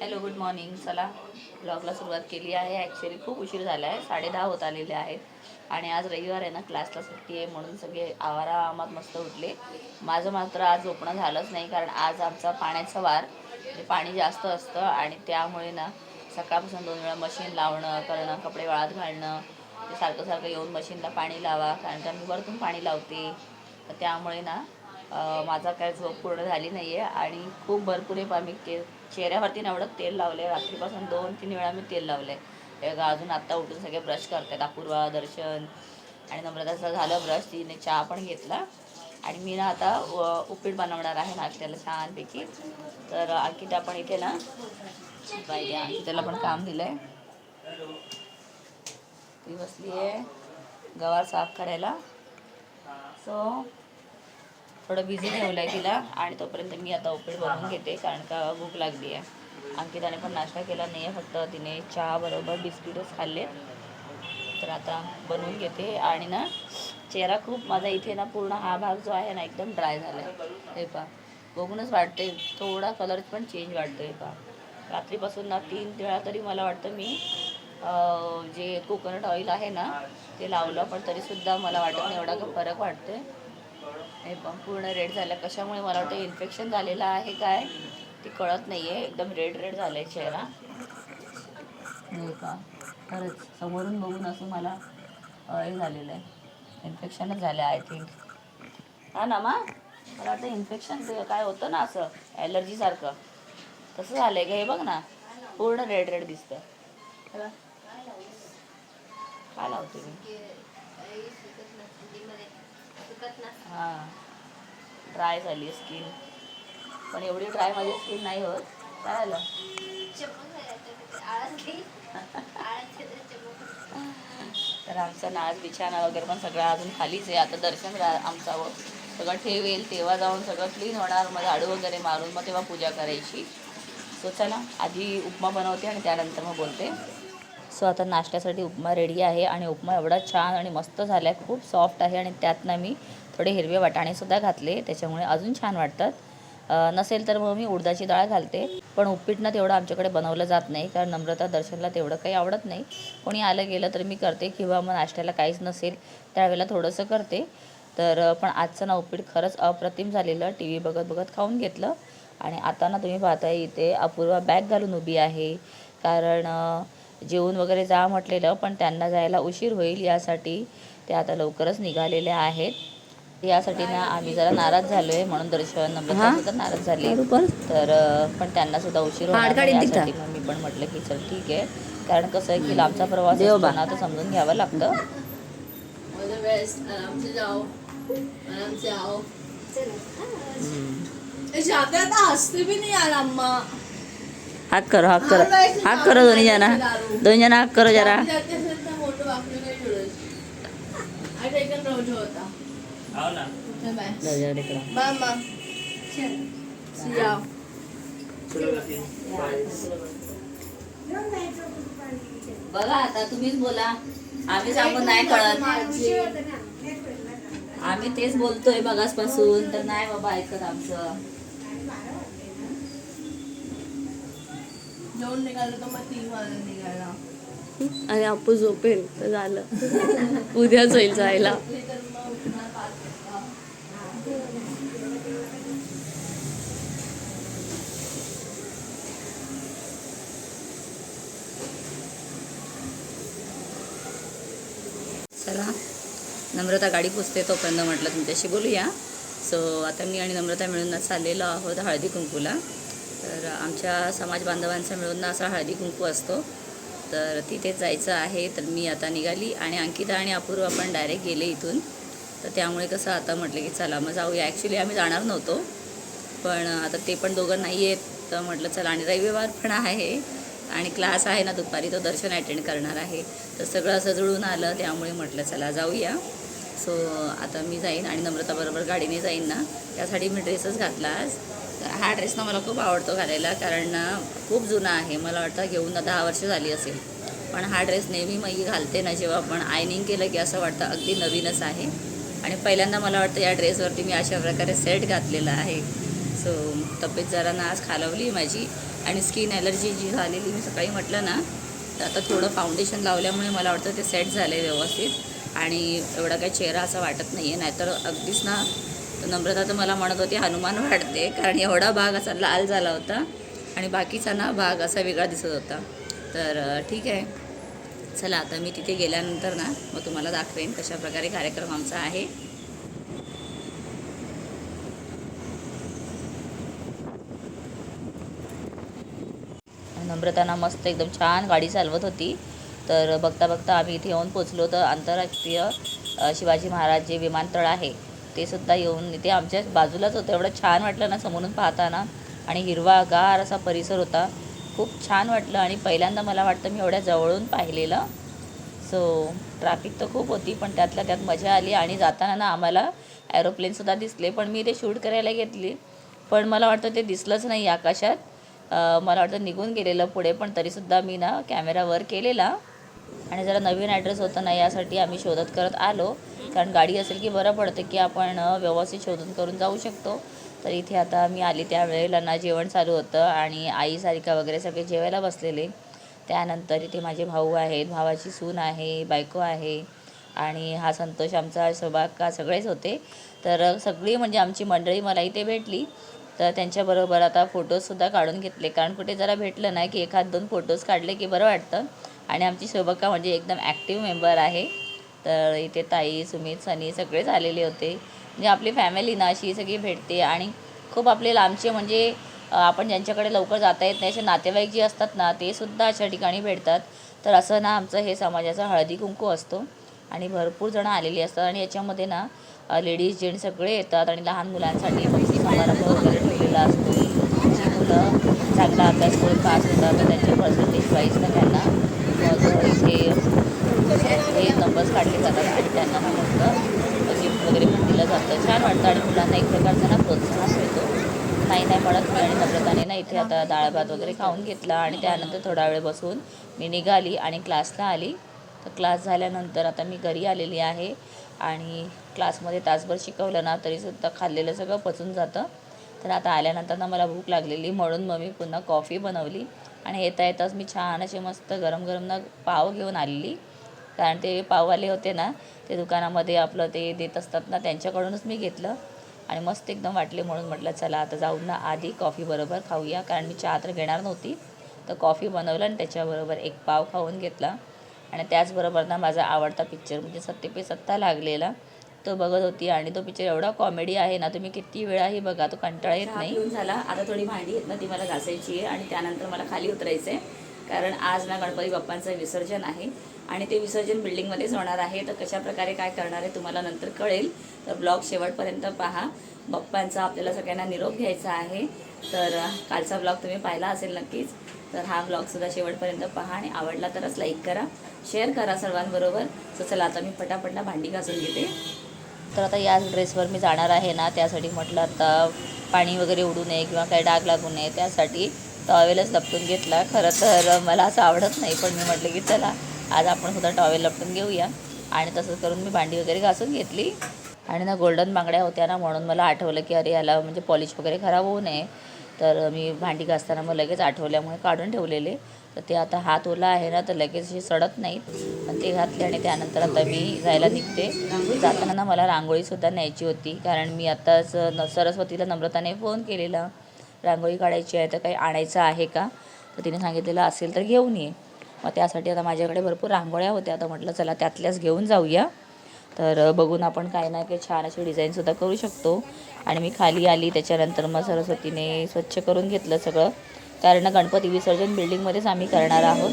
Hello good morning. चला ब्लॉगला सुरुवात केली आहे. ॲक्च्युली खूप उशीर झाला आहे साडेदहा होत आलेले आहेत. आणि आज रविवार आहे ना क्लासला सुट्टी आहे म्हणून सगळे आवारामात मस्त उठले. माझं मात्र आज झोपणं झालंच नाही कारण आज आमचा पाण्याचा वार. म्हणजे पाणी जास्त असतं आणि त्यामुळे ना सकाळपासून दोन वेळा मशीन लावणं करणं कपडे वाळत घालणं ते सारखं सारखं येऊन मशीनला पाणी लावा कारण का मी वरतून पाणी लावते. तर त्यामुळे ना माझा काय झोप पूर्ण झाली नाही आहे आणि खूप भरपूर आहे पा मी के चेहऱ्यावरती ना एवढं तेल लावले रात्रीपासून दोन तीन वेळा मी तेल लावले आहे अजून आत्ता उठून सगळे ब्रश करतात अपूर्वा दर्शन आणि नम्रताचं झालं ब्रश तिने चहा पण घेतला. आणि मी ना आता व- उपीट बनवणार आहे नाश्त्याला छानपैकी. तर अंकिता पण इथे ना पाहिजे अंकिताला पण काम दिलं आहे ती बसली आहे गवार साफ करायला. सो थोडं बिझी ठेवलं आहे तिला आणि तोपर्यंत मी आता उपीट बनवून घेते कारण का भूक लागली आहे. अंकिताने पण नाश्ता केला नाही आहे फक्त तिने चहा बरोबर बिस्किटच खाल्ले. तर आता बनवून घेते. आणि ना चेहरा खूप माझा इथे ना पूर्ण हा भाग जो आहे ना एकदम ड्राय झाला आहे हे पा बघूनच वाटते थोडा कलर पण चेंज वाटतो हे पा रात्रीपासून ना तीन वेळा तरी मला वाटतं मी जे कोकोनट ऑइल आहे ना ते लावलं पण तरीसुद्धा मला वाटत नाही एवढा फरक वाटतोय. हे पण पूर्ण रेड झालं. कशामुळे मला वाटतं इन्फेक्शन झालेलं आहे काय ते कळत नाही आहे एकदम रेड रेड झालं आहे चेहरा. नाही का खरंच समोरून बघून असं मला हे झालेलं आहे. इन्फेक्शनच झालं आहे आय थिंक हा ना मा? मला वाटतं इन्फेक्शन काय होतं ना असं ॲलर्जीसारखं तसं झालं आहे का हे बघ ना. पूर्ण रेड रेड दिसतं. काय लावते मी? हां. ड्राय झाली स्किन पण एवढी ड्राय माझी स्किन नाही होत. काय झालं? तर आमचं नाच बिछाना वगैरे पण सगळं अजून खालीच आहे. आता दर्शन आमचा व सगळं ठेवेल तेव्हा जाऊन सगळं क्लीन होणार. मग झाडू वगैरे मारून मग तेव्हा पूजा करायची. सो चला. आधी उपमा बनवते आणि त्यानंतर मग बोलते. सो आता नाश्त्यासाठी उपमा रेडी आहे आणि उपमा एवढा छान आणि मस्त झाला आहे खूप सॉफ्ट आहे आणि त्यातनं मी थोडे हिरवे वाटाणेसुद्धा घातले त्याच्यामुळे अजून छान वाटतात. नसेल तर मग मी उडदाची डाळ घालते पण उपीटनं तेवढं आमच्याकडे बनवलं जात नाही कारण नम्रता दर्शनला तेवढं काही आवडत नाही. कोणी आलं गेलं तर मी करते किंवा मग नाश्त्याला काहीच नसेल त्यावेळेला थोडंसं करते. तर पण आजचं ना उपीट खरंच अप्रतिम झालेलं. टी व्ही बघत बघत खाऊन घेतलं. आणि आता ना तुम्ही पाहताय इथे अपूर्वा बॅग घालून उभी आहे. कारण जेवून वगैरे जा म्हटलेलं पण त्यांना जायला उशीर होईल यासाठी ते आता लवकरच निघालेले आहेत. यासाठी ना आम्ही जरा नाराज झालोय म्हणून दर्शन नम्रता सुद्धा नाराज झाली. तर पण त्यांना सुद्धा उशीर होणार नाही यासाठी. मग मी पण म्हटलं की चल ठीक आहे. कारण कसं आहे की लांबचा प्रवास तो समजून घ्यावं लागतं. हंसते भी नहीं यार अम्मा. हाक करो हाक करो. हाक करो दोन्ही जना. दोन्ही जना हाक करो जरा. बघा आता तुम्हीच बोला. आम्ही सांगून नाही कळत. आम्ही तेच बोलतोय बघासपासून तर नाही बाबा ऐकत आमचं. जेवण निघालं तर मग तीन वाजता निघाला आणि आपू झोपेल तर झालं. उद्याच होईल जायला. चला नम्रता गाडी पुसते तोपर्यंत म्हटलं तुमच्याशी बोलूया. सो आता मी आणि नम्रता मिळून ना चाललेलो आहोत हळदी कुंकूला. तर आमच्या समाज बांधवांचा मिळून ना असा हळदी कुंकू असतो. तर तिथे जायचं आहे तर मी आता निघाली आणि अंकिता आणि अपूर्व आपण डायरेक्ट गेले इथून. तर त्यामुळे कसं आता म्हटलं की चला मग जाऊया. ॲक्च्युली आम्ही जाणार नव्हतो. पण आता ते पण दोघं नाही आहेत. तर म्हटलं चला आणि रविवार पण आहे आणि क्लास आहे ना दुपारी तो दर्शन अटेंड करणार आहे. तर सगळं असं जुळून आलं त्यामुळे म्हटलं चला जाऊया. सो आता मी जाईन आणि नम्रताबरोबर गाडीने जाईन ना. त्यासाठी मी ड्रेसच घातला आज तर हा ड्रेस ना मला खूप आवडतो घालायला कारण खूप जुना आहे. मला वाटतं घेऊन दहा वर्ष झाली असेल. पण हा ड्रेस नेहमी मी घालते ना जेव्हा आपण आयनिंग केलं की असं वाटतं अगदी नवीनच आहे. आणि पहिल्यांदा मला वाटतं या ड्रेसवरती मी अशा प्रकारे सेट घातलेला आहे. सो तब्येत जरा ना आज खालवली माझी. आणि स्किन ॲलर्जी जी झालेली मी सकाळी म्हटलं ना तर आता थोडं फाउंडेशन लावल्यामुळे मला वाटतं ते सेट झालं आहे व्यवस्थित. आणि एवढा काही चेहरा असा वाटत नाही आहे नाहीतर अगदीच ना नम्रता तर मला म्हणत होती हनुमान वाढते. कारण एवढा भाग असा लाल झाला होता आणि बाकीचा ना भाग असा वेगळा दिसत होता. तर ठीक आहे. चला आता मी तिथे गेल्यानंतर ना मग तुम्हाला दाखवेन कशाप्रकारे कार्यक्रम आमचा आहे. नम्रताना मस्त एकदम छान गाडी चालवत होती. तर बघता बघता आम्ही इथे येऊन पोचलो तर आंतरराष्ट्रीय शिवाजी महाराज जे विमानतळ आहे ते सुद्धा येऊन इथे आमच्या बाजूलाच होतं. एवढं छान वाटलं ना समोरून पाहताना. आणि हिरवागार असा परिसर होता. खूप छान वाटलं आणि पहिल्यांदा मला वाटतं मी एवढ्या जवळून पाहिलेलं. सो ट्रॅफिक तर खूप होती पण त्यातल्या त्यात मजा आली आणि जाताना ना आम्हाला ॲरोप्लेनसुद्धा दिसले. पण मी ते शूट करायला घेतली. पण मला वाटतं ते दिसलंच नाही आकाशात. मला वाटतं निघून गेलेलं पुढे पण तरीसुद्धा मी ना कॅमेरा वर केलेला. आणि जरा नवीन ॲड्रेस होता ना यासाठी आम्ही शोधत करत आलो. कारण गाडी असेल की बरं पडतं की आपण व्यवस्थित शोधून करून जाऊ शकतो. तर इथे आता मी आली त्यावेळेला ना जेवण चालू होतं आणि आई सारिका वगैरे सगळे जेवायला बसलेले. त्यानंतर इथे माझे भाऊ आहेत भावाची सून आहे बायको आहे आणि हा संतोष आमचा शोभाका सगळेच होते. तर सगळी म्हणजे आमची मंडळी मला इथे भेटली. तर त्यांच्याबरोबर आता फोटोजसुद्धा काढून घेतले. कारण कुठे जरा भेटलं नाही की एखाद दोन फोटोज काढले की बरं वाटतं. आणि आमची शोभका म्हणजे एकदम ॲक्टिव्ह मेंबर आहे. तर इथे ताई सुमित सनी सगळेच आलेले होते. म्हणजे आपली फॅमिली ना अशी सगळी भेटते आणि खूप आपले लांबचे म्हणजे आपण ज्यांच्याकडे लवकर जाता येत नाही असे नातेवाईक जे असतात ना ते सुद्धा अशा ठिकाणी भेटतात. तर असं ना आमचं हे समाजाचा हळदी कुंकू असतो आणि भरपूर जणं आलेली असतात आणि याच्यामध्ये ना लेडीज जेंट्स सगळे येतात आणि लहान मुलांसाठी समारंभ वगैरे ठेवलेला असतो. जी मुलं चांगला अभ्यास करून पास होतात तर त्यांच्या पर्सेंटेज वाईजनं त्यांना मग इथे हे नंबर्स काढले जातात आणि त्यांना ना मस्त गिफ्ट वगैरे पण दिलं जातं. छान वाटतं आणि मुलांना एक प्रकारचा ना प्रोत्साहन मिळतो. नाही नाही म्हणत मी आणि नम्रताने ना इथे आता डाळ भात वगैरे खाऊन घेतला आणि त्यानंतर थोडा वेळ बसून मी निघाली आणि क्लासला आली. तर क्लास झाल्यानंतर आता मी घरी आलेली आहे आणि क्लासमध्ये तासभर शिकवलं ना तरीसुद्धा खाल्लेलं सगळं पचून जातं. तर आता आल्यानंतर ना मला भूक लागलेली म्हणून मग मी पुन्हा कॉफी बनवली. आणि येता येताच मी छान असे मस्त गरम गरम ना पाव घेऊन आलेली. कारण ते पाववाले होते ना ते दुकानामध्ये आपलं ते देत असतात ना त्यांच्याकडूनच मी घेतलं. आणि मस्त एकदम वाटले म्हणून म्हटलं चला आता जाऊन ना आधी कॉफी बरोबर खाऊया. कारण मी चहा तर घेणार नव्हती. तर कॉफी बनवलं आणि त्याच्याबरोबर एक पाव खाऊन घेतला. आणि त्याचबरोबर ना माझा आवडता पिक्चर म्हणजे सत्य पे सत्ता लागलेला तो बघत होती. आणि तो पिक्चर एवढा कॉमेडी आहे ना तुम्ही किती वेळाही बघा तो कंटाळा येत नाही. झाला. आता थोडी भांडी आहेत ना ती मला घासायची आहे. आणि त्यानंतर मला खाली उतरायचं आहे कारण आज ना गणपती बाप्पांचं विसर्जन आहे. आणि ते विसर्जन बिल्डिंगमध्येच होणार आहे. तर कशाप्रकारे काय करणार आहे तुम्हाला नंतर कळेल. तर ब्लॉग शेवटपर्यंत पहा. बाप्पांचा आपल्याला सगळ्यांना निरोप घ्यायचा आहे. तर कालचा ब्लॉग तुम्ही पाहिला असेल नक्कीच. तर हा ब्लॉगसुद्धा शेवटपर्यंत पहा आणि आवडला तरच लाईक करा. शेअर करा सर्वांबरोबर. तर चला आता मी पटापटला भांडी घासून घेते. तर आता याच ड्रेसवर मी जाणार आहे ना त्यासाठी म्हटलं आता पाणी वगैरे उडू नये किंवा काही डाग लागू नये त्यासाठी टॉवेलच लपटून घेतला. खरं तर मला असं आवडत नाही पण मी म्हटलं की चला. आज आपण सुद्धा टॉवेल लपटून घेऊया. आणि तसंच करून मी भांडी वगैरे घासून घेतली. आणि ना गोल्डन बांगड्या होत्या ना म्हणून मला आठवलं की अरे याला म्हणजे पॉलिश वगैरे खराब होऊ नये. तर मी भांडी घासताना मग लगेच आठवल्यामुळे काढून ठेवलेले. तर ते आता हात ओला आहे ना तर लगेच हे सडत नाहीत. पण ते घातले आणि त्यानंतर आता मी जायला निघते. जाताना ना मला रांगोळीसुद्धा न्यायची होती. कारण मी आत्ताच न सरस्वतीला नम्रताने फोन केलेला. रांगोळी काढायची आहे तर काही आणायचं आहे का? तर तिने सांगितलेलं असेल तर घेऊन ये. मग त्यासाठी आता माझ्याकडे भरपूर रांगोळ्या होत्या. आता म्हटलं चला त्यातल्याच घेऊन जाऊया. तर बघून आपण काय ना काही छान अशी डिझाईनसुद्धा करू शकतो. आणि मी खाली आली त्याच्यानंतर मग सरस्वतीने स्वच्छ करून घेतलं सगळं. कारण गणपती विसर्जन बिल्डिंगमध्येच आम्ही करणार आहोत.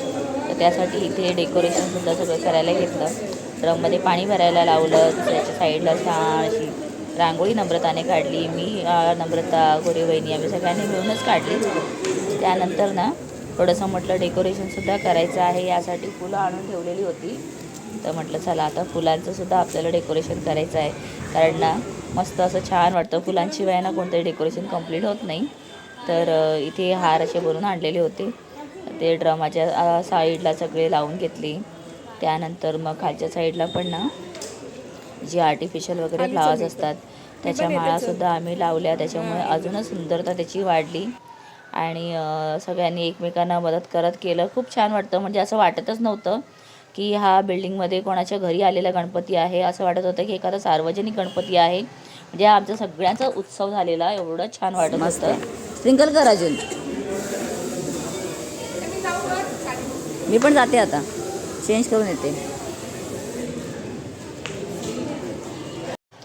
तर त्यासाठी इथे डेकोरेशनसुद्धा सगळं करायला घेतलं. ड्रममध्ये पाणी भरायला लावलं दुसऱ्याच्या साईडला छान अशी रांगोळी नम्रताने काढली. मी नम्रता गोरे वहिनी आम्ही सगळ्यांनी मिळूनच काढली. त्यानंतर ना थोडंसं म्हटलं डेकोरेशनसुद्धा करायचं आहे यासाठी फुलं आणून ठेवलेली होती. तर म्हटलं चला आता फुलांचं सुद्धा आपल्याला डेकोरेशन करायचं आहे. कारण ना मस्त असं छान वाटतं. फुलांशिवाय ना कोणतंही डेकोरेशन कंप्लीट होत नाही. तर इथे हार असे बनवून आणलेले होते. ते ड्रमाच्या साईडला सगळे लावून घेतले. त्यानंतर मग खालच्या साईडला पण ना जे आर्टिफिशियल वगैरे फ्लावर्स असतात त्याच्या माळासुद्धा आम्ही लावल्या. त्याच्यामुळे अजूनच सुंदरता त्याची वाढली. आणि सगळ्यांनी एकमेकांना मदत करत केलं. खूप छान वाटतं. म्हणजे असं वाटतच नव्हतं की हा बिल्डिंगमध्ये कोणाच्या घरी आलेला गणपती आहे. असं वाटत होतं की एखादा सार्वजनिक गणपती आहे. म्हणजे हा आमचा सगळ्यांचा उत्सव झालेला एवढं छान वाटत होतं. स्प्रिंकल कर अजून. मी पण जाते आता. चेंज करून येते.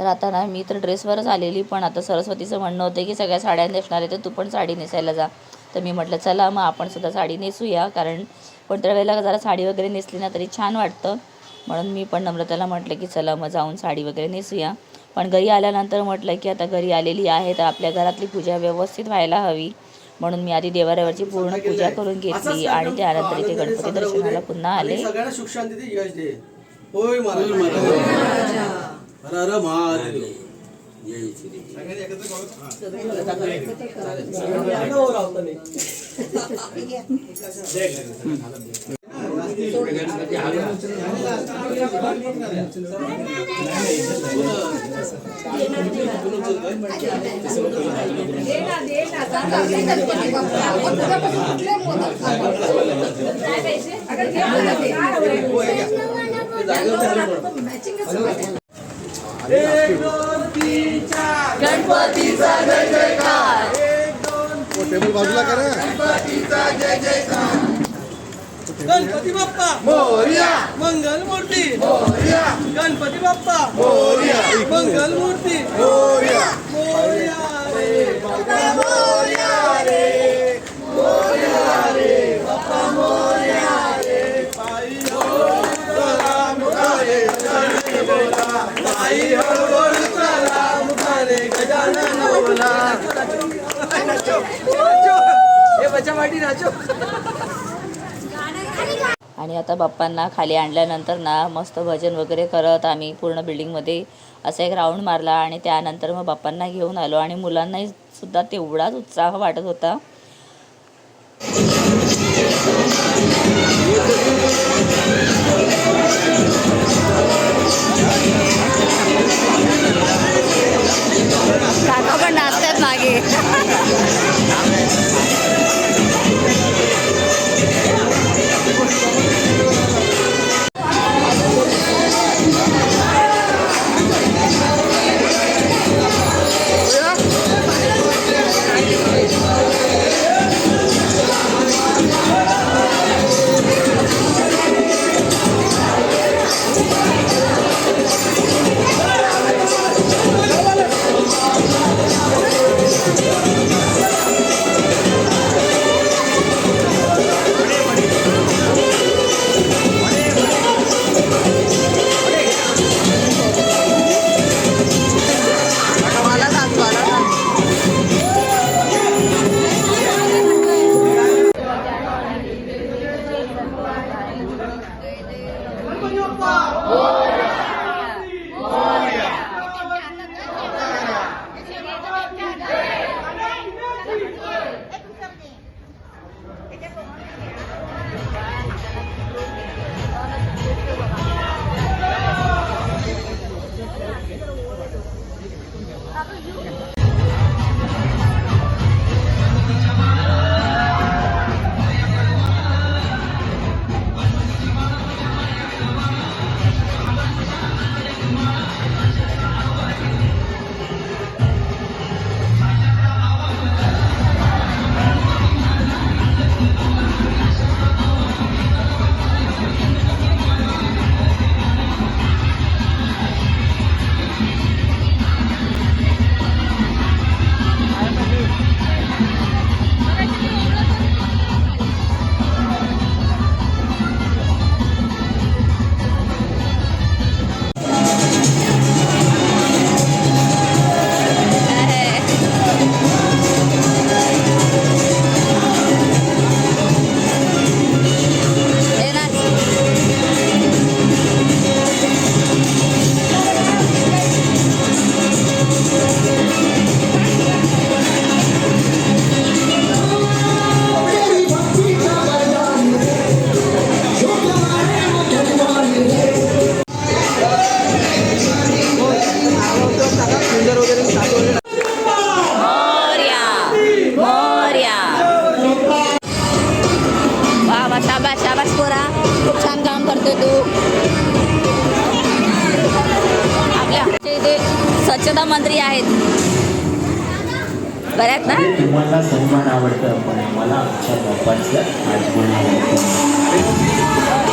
तर आता ना मी तर ड्रेसवरच आलेली पण आता सरस्वतीचं म्हणणं होतं की सगळ्या साड्या नेसणार आहे तर तू पण साडी नेसायला जा. तर मी म्हटलं चला मग आपण सुद्धा साडी नेसूया. कारण कोणत्या वेळेला जरा साडी वगैरे नेसली ना तरी छान वाटतं. म्हणून मी पण नम्रताला म्हटलं की चला मग जाऊन साडी वगैरे नेसूया. पण घरी आल्यानंतर म्हटलं की आता घरी आलेली आहे तर आपल्या घरातली पूजा व्यवस्थित व्हायला हवी. म्हणून मी आधी देवाऱ्यावरची पूर्ण पूजा करून घेतली आणि त्यानंतर इथे गणपती दर्शनाला पुन्हा आले. हर महादेव सगळ्यांनी एकत्र करू. हा. रावतं नाही. एक दोन तीन चार गणपतीचा जय जयकार टेबल बाजूला करा गणपती बाप्पा मोरिया मंगल मूर्ती मोरिया गणपती बाप्पा मोरिया मंगल मूर्ती मोरिया मोरिया रे बाप्पा मोरिया रे मोरिया रे बाप्पा मोरिया रे पायी हळूहळू चला मुखारे गजानन बोला पायी आणि आता बाप्पांना खाली आणल्यानंतर ना मस्त भजन वगैरे करत आम्ही पूर्ण बिल्डिंगमध्ये असा एक राऊंड मारला आणि त्यानंतर मग बाप्पांना घेऊन आलो आणि मुलांनाही सुद्धा तेवढाच उत्साह वाटत होता. पण मागे Aber Jürgen. तुम्हाला सन्मान आवडतं पण मला आमच्या बाप्पाचं आजमन आवडतं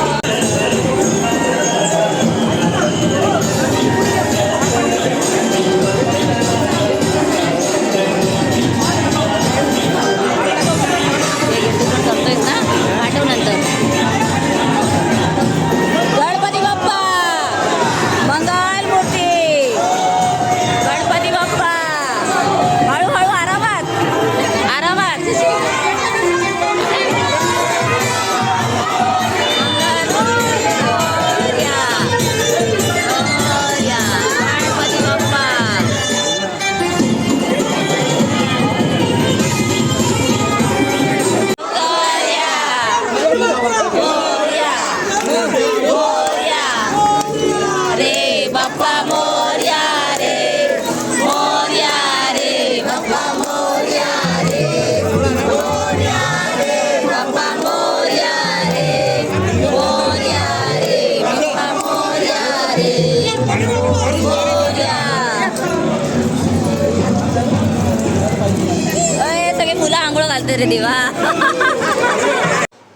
रे देवा.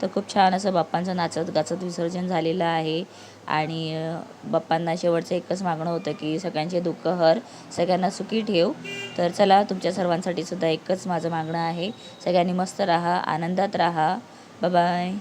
तर खूप छान असं बाप्पांचं नाचत गाचत विसर्जन झालेलं आहे. आणि बाप्पांना शेवटचं एकच मागणं होतं की सगळ्यांचे दुःख हर सगळ्यांना सुखी ठेव. तर चला तुमच्या सर्वांसाठी सुद्धा एकच माझं मागणं आहे. सगळ्यांनी मस्त राहा आनंदात राहा. बाय